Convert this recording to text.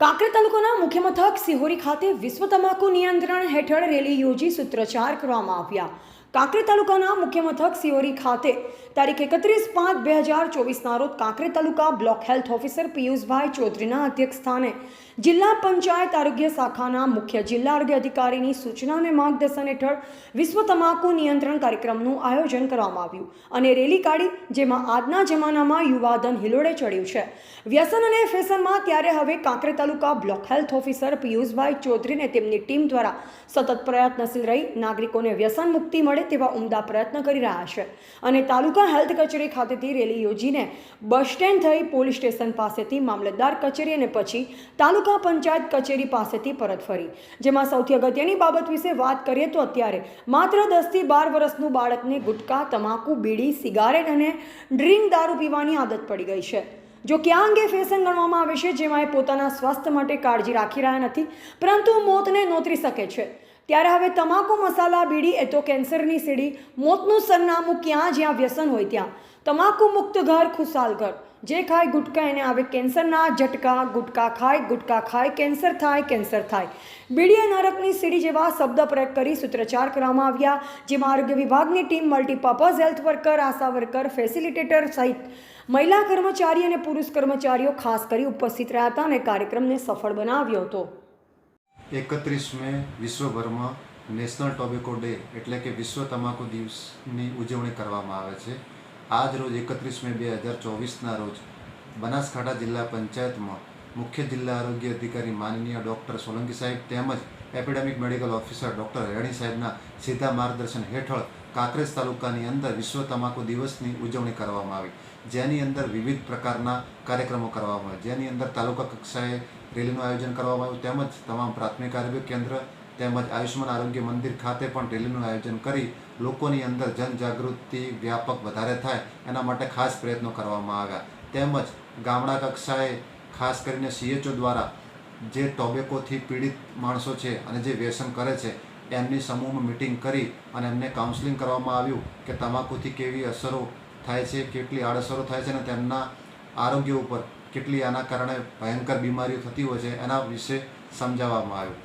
કાંકરેજ તાલુકાના મુખ્ય મથક સિહોરી ખાતે વિશ્વ તમાકુ નિયંત્રણ હેઠળ રેલી યોજી સૂત્રોચ્ચાર કરવામાં આવ્યા. કાંકરેજ તાલુકાના મુખ્ય મથક સિયોરી ખાતે તારીખ એકત્રીસ પાંચ બે હજાર ચોવીસના રોજ Kankrej taluka block health officer Piyushbhai ચૌધરીના અધ્યક્ષ સ્થાને જિલ્લા પંચાયત આરોગ્ય શાખાના મુખ્ય જિલ્લા આરોગ્ય અધિકારીની સૂચના અને માર્ગદર્શન હેઠળ વિશ્વ તમાકુ નિયંત્રણ કાર્યક્રમનું આયોજન કરવામાં આવ્યું અને રેલી કાઢી જેમાં આજના જમાનામાં યુવાધન હિલોડે ચડ્યું છે. વ્યસન અને ફેશનમાં ત્યારે હવે Kankrej taluka block health officer Piyushbhai ચૌધરીને તેમની ટીમ દ્વારા સતત પ્રયત્નશીલ રહી નાગરિકોને વ્યસન મુક્તિ મળે તેવા ઉમદા પ્રયત્ન કરી રહ્યા છે. અને તાલુકા હેલ્થ કચેરી ખાતેથી રેલી યોજીને બસ સ્ટેન્ડ થઈ પોલીસ સ્ટેશન પાસેથી મામલતદાર કચેરી અને પછી તાલુકા પંચાયત કચેરી પાસેથી પરત ફરી. જેમાં સૌથી અગત્યની બાબત વિશે વાત કરીએ તો અત્યારે માત્ર દસથી બાર વર્ષનું બાળકને ગુટકા, તમાકુ, બીડી, સિગારેટ અને ડ્રિંક દારૂ પીવાની આદત પડી ગઈ છે. જો કે આ અંગે ફેશન ગણવામાં આવે છે, જેમાં એ પોતાના સ્વાસ્થ્ય માટે કાળજી રાખી રહ્યા નથી, પરંતુ મોતને નોતરી શકે છે. ત્યારે હવે તમાકુ મસાલા બીડી એ તો કેન્સરની સીડી. મોતનું સરનામું ક્યાં જ્યાં વ્યસન હોય ત્યાં. તમાકુ મુક્ત ઘર ખુશાલ ઘર જે ખાય ગુટકા એને આવે કેન્સરના. ઝટકા ગુટકા ખાય ગુટકા ખાય, કેન્સર થાય કેન્સર થાય. બીડીએ નરકની સીડી જેવા શબ્દ પ્રયોગ કરી સૂત્રચાર કરવામાં આવ્યા, જેમાં આરોગ્ય વિભાગની team, multipurpose health worker, ASHA worker, facilitator સહિત મહિલા કર્મચારી અને પુરુષ કર્મચારીઓ ખાસ કરી ઉપસ્થિત રહ્યા હતા અને કાર્યક્રમને સફળ બનાવ્યો હતો. એકત્રીસ મે વિશ્વભરમાં નેશનલ ટોબેકો ડે એટલે કે વિશ્વ તમાકુ દિવસની ઉજવણી કરવામાં આવે છે. આજ રોજ એકત્રીસ મે બે હજાર ચોવીસના રોજ બનાસકાંઠા જિલ્લા પંચાયતમાં મુખ્ય જિલ્લા આરોગ્ય અધિકારી માનનીય ડૉક્ટર સોલંકી સાહેબ તેમજ epidemic medical officer doctor Reni સાહેબના સીધા માર્ગદર્શન હેઠળ કાંકરેજ તાલુકાની અંદર વિશ્વ તમાકુ દિવસની ઉજવણી કરવામાં આવી. જેની અંદર વિવિધ પ્રકારના કાર્યક્રમો કરવામાં આવ્યા. જેની અંદર તાલુકા કક્ષાએ રેલીનું આયોજન કરવામાં આવ્યું. તેમજ તમામ પ્રાથમિક આરોગ્ય કેન્દ્ર તેમજ આયુષ્માન આરોગ્ય મંદિર ખાતે પણ રેલીનું આયોજન કરી લોકોની અંદર જનજાગૃતિ વ્યાપક વધારે થાય એના માટે ખાસ પ્રયત્નો કરવામાં આવ્યા. તેમજ ગામડા કક્ષાએ ખાસ કરીને સીએચઓ દ્વારા જે ટોબેકોથી પીડિત માણસો છે અને જે વ્યસન કરે છે, એમની સમૂહમાં મિટિંગ કરી અને એમને કાઉન્સેલિંગ કરવામાં આવ્યું કે તમાકુથી કેવી અસરો થાય છે, કેટલી આડઅસરો થાય છે અને તેમના આરોગ્ય ઉપર કેટલી આના કારણે ભયંકર બીમારીઓ થતી હોય છે એના વિશે સમજાવવામાં આવ્યું.